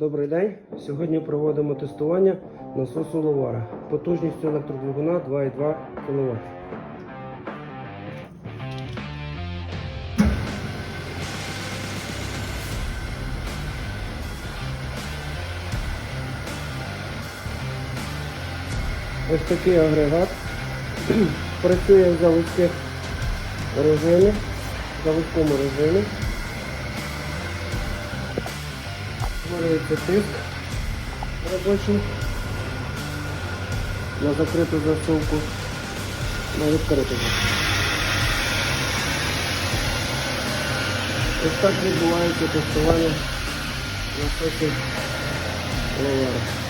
Добрий день. Сьогодні проводимо тестування насосу Ловара потужністю електродвигуна 2,2 кВт. Ось такий агрегат. Працює в заводських режимі, в заводському режимі. Створюється тиск робочий на закриту засувку, на відкриту засувку. Ось так відбувається тестування насосів ловара.